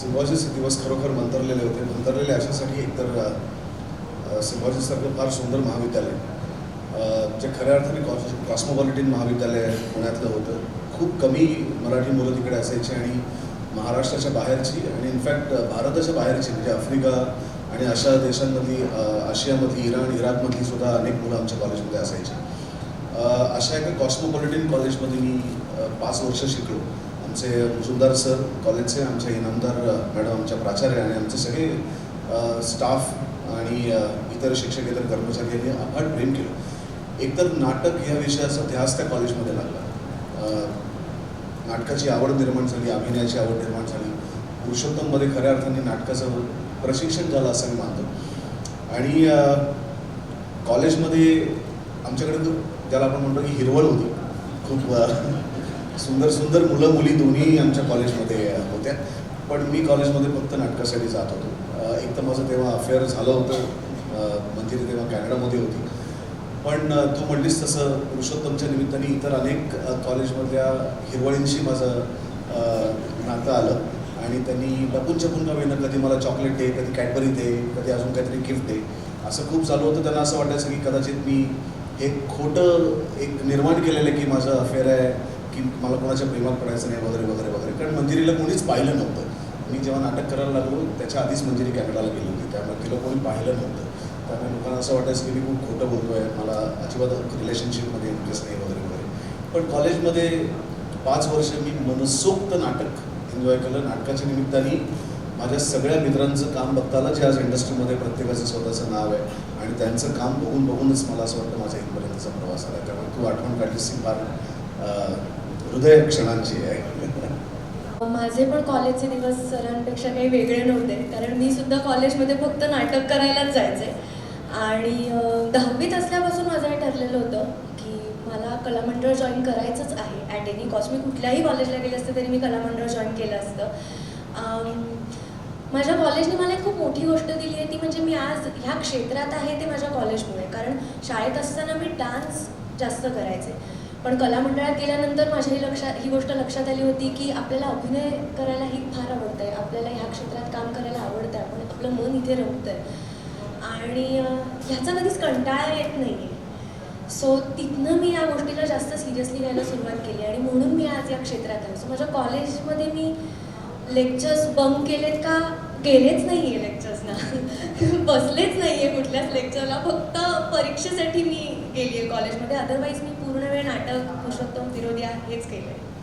सिम्बॉजिस दिवस खरोखर मंतरलेले होते. मंतरलेले अशासाठी एकतर अ, फार सुंदर महाविद्यालय. जे खऱ्या अर्थाने कॉस कॉस्मोपॉलिटिन महाविद्यालय पुण्यातलं होतं. खूप कमी मराठी मुलं तिकडे असायची आणि महाराष्ट्राच्या बाहेरची आणि इनफॅक्ट भारताच्या बाहेरची म्हणजे आफ्रिका आणि अशा देशांमधली आशियामधली इराण इराकमधली सुद्धा अनेक मुलं आमच्या कॉलेजमध्ये असायची. अशा एका कॉस्मोपॉलिटिन कॉलेजमध्ये मी पाच वर्ष शिकलो. आमचे मुजुमदार सर कॉलेजचे आमचे इनामदार मॅडम आमच्या प्राचार्य आणि आमचे सगळे स्टाफ आणि इतर शिक्षक इतर कर्मचारी यांनी अफाट प्रेम केलं. एकतर नाटक ह्या विषयाचा ध्यास त्या कॉलेजमध्ये लागला. नाटकाची आवड निर्माण झाली अभिनयाची आवड निर्माण झाली. पुरुषोत्तममध्ये खऱ्या अर्थाने नाटकाचं प्रशिक्षण झालं असं मी मानतो. आणि कॉलेजमध्ये आमच्याकडे तो ज्याला आपण म्हणतो की हिरवळ होती. खूप सुंदर सुंदर मुलं मुली दोन्ही आमच्या कॉलेजमध्ये होत्या. पण मी कॉलेजमध्ये फक्त नाटकासाठी जात होतो. एक तर माझं तेव्हा अफेअर झालं होतं. म्हणजे तेव्हा कॅनडामध्ये होती. पण तू म्हणलीस तसं पुरुषोत्तमच्या निमित्ताने इतर अनेक कॉलेजमधल्या हिरवळींशी माझं नातं आलं. आणि त्यांनी लपून छपून का कधी मला चॉकलेट दे कधी कॅडबरी दे कधी अजून काहीतरी गिफ्ट दे. असं खूप चालू होतं. त्यांना असं वाटायचं की कदाचित मी हे खोटं एक निर्माण केलेलं आहे की माझं अफेअर आहे. की मला कोणाच्या प्रेमात पडायचं नाही वगैरे वगैरे वगैरे. कारण मंजिरीला कोणीच पाहिलं नव्हतं. मी जेव्हा नाटक करायला लागलो त्याच्या आधीच मंजिरी कॅनडाला गेली होती. त्यामुळे तिला कोणी पाहिलं नव्हतं. त्यामुळे लोकांना असं वाटायचं की मी खूप खोटं बोलतो आहे मला अजिबात रिलेशनशिपमध्ये इंटरेस्ट नाही वगैरे वगैरे. पण कॉलेजमध्ये पाच वर्ष मी मनसोक्त नाटक एन्जॉय केलं. नाटकाच्या निमित्ताने माझ्या सगळ्या मित्रांचं काम बघताना जे आज इंडस्ट्रीमध्ये प्रत्येकाचं स्वतःचं नाव आहे आणि त्यांचं काम बघून बघूनच मला असं वाटतं माझा इथपर्यंतचा प्रवास आला त्यामुळे तू आठवण काढलीस फार हृदय क्षणांची आहे. माझे पण कॉलेजचे दिवस सरांपेक्षा काही वेगळे नव्हते कारण मी सुद्धा कॉलेजमध्ये फक्त नाटक करायलाच जायचे. आणि दहावीत असल्यापासून माझं हे ठरलेलं होतं की मला कलामंडळ जॉईन करायचंच आहे. ॲट एनी कॉस्ट मी कुठल्याही कॉलेजला गेले असते तरी मी कलामंडळ जॉईन केलं असतं. माझ्या कॉलेजने मला एक खूप मोठी गोष्ट दिली आहे ती म्हणजे मी आज ह्या क्षेत्रात आहे ते माझ्या कॉलेजमुळे. कारण शाळेत असताना मी डान्स जास्त करायचे. पण कला मंडळात गेल्यानंतर माझ्या ही लक्षात ही गोष्ट लक्षात आली होती की आपल्याला अभिनय करायला ही फार आवडतं आहे आपल्याला ह्या क्षेत्रात काम करायला आवडतं आहे आपण आपलं मन इथे रमतं आहे आणि ह्याचा कधीच कंटाळा येत नाही आहे सो तिथनं मी या गोष्टीला जास्त सिरियसली घ्यायला सुरुवात केली आणि म्हणून मी आज या क्षेत्रात आहे सो माझ्या कॉलेजमध्ये मी लेक्चर्स बंक केलेत का? गेलेच नाही आहे लेक्चर्स बसलेच नाही आहे कुठल्याच लेक्चरला फक्त परीक्षेसाठी मी गेली आहे कॉलेजमध्ये अदरवाईज मी पूर्ण वेळ नाटक पुरुषोत्तम विरोधी हेच केलं आहे